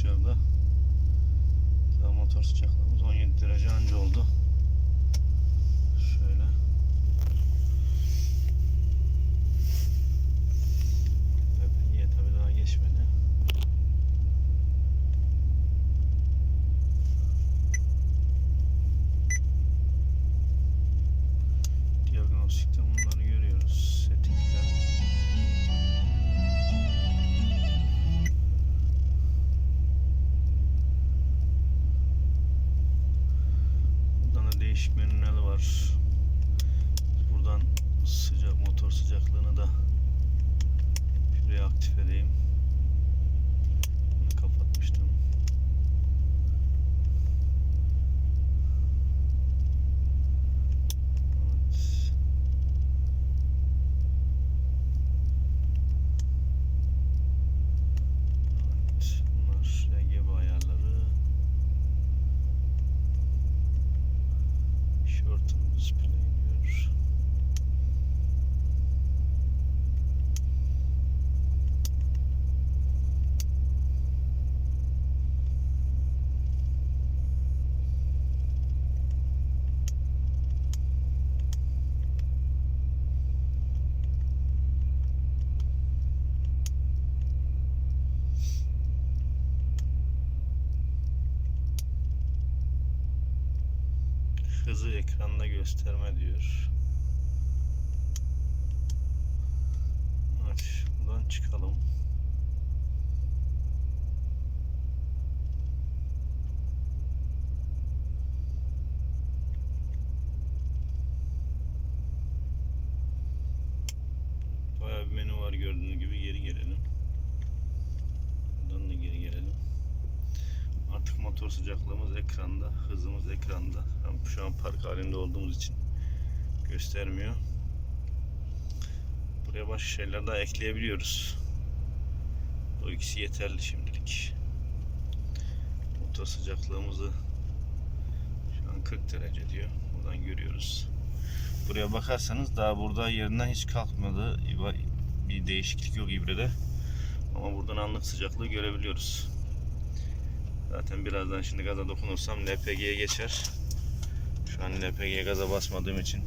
dışarıda. Daha motor sıcaklığımız 17 derece anca oldu. Değişik menüler var. Buradan sıcak motor sıcaklığını da şuraya aktif edeyim. Hızı ekranda gösterme diyor. Evet, buradan çıkalım. Bayağı bir menü var gördüğünüz gibi geri gelelim. Buradan da geri gelelim. Artık motor sıcaklığımız ekranda, hızımız ekranda. Şu an park halinde olduğumuz için göstermiyor. Buraya başka şeyler daha ekleyebiliyoruz. O ikisi yeterli şimdilik. Motor sıcaklığımızı şu an 40 derece diyor. Buradan görüyoruz. Buraya bakarsanız daha burada yerinden hiç kalkmadı. Bir değişiklik yok ibrede. Ama buradan anlık sıcaklığı görebiliyoruz. Zaten birazdan şimdi gaza dokunursam LPG'ye geçer. Şu an LPG'ye gaza basmadığım için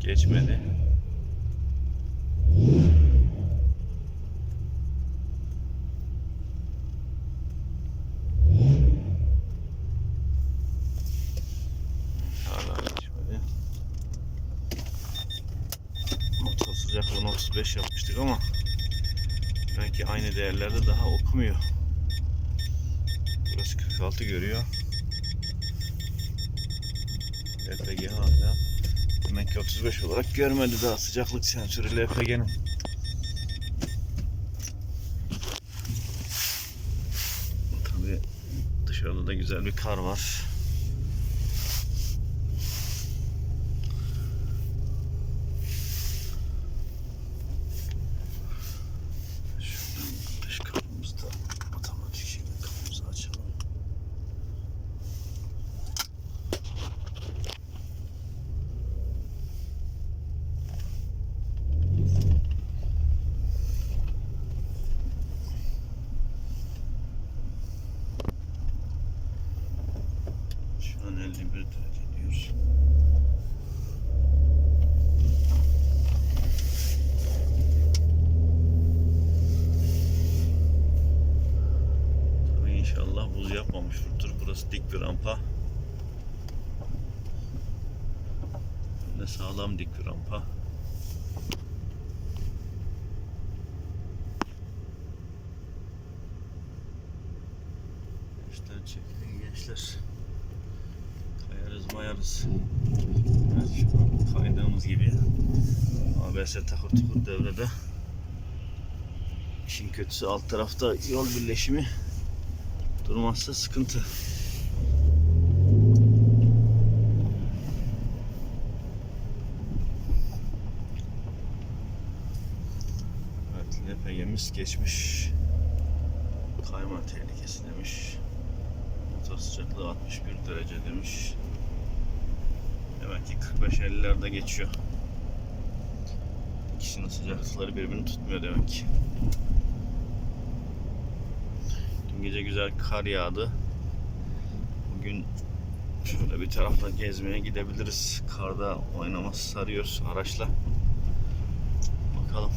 geçmedi. Hala geçmedi. Motor sıcaklığını 35 yapmıştık ama belki aynı değerlerde daha okumuyor. Burası 46 görüyor. LPG hala. Demek ki 35 olarak görmedi daha sıcaklık sensörü LPG'nin. Tabi dışarıda da güzel bir kar var. 51 derece diyor. Tabii inşallah buz yapmamıştır. Burası dik bir rampa. Böyle sağlam dik bir rampa. Gençler çekin gençler. Mayarız. Evet kaydığımız gibi. ABS takır tukur devrede. İşin kötüsü alt tarafta yol birleşimi durmazsa sıkıntı. Evet LPG'miz geçmiş. Kayma tehlikesi demiş. Motor sıcaklığı 61 derece demiş. Demek ki 45-50'lerde geçiyor. İkisinin sıcaklıkları birbirini tutmuyor demek ki. Dün gece güzel kar yağdı. Bugün şöyle bir tarafta gezmeye gidebiliriz. Karda oynaması sarıyoruz araçla. Bakalım.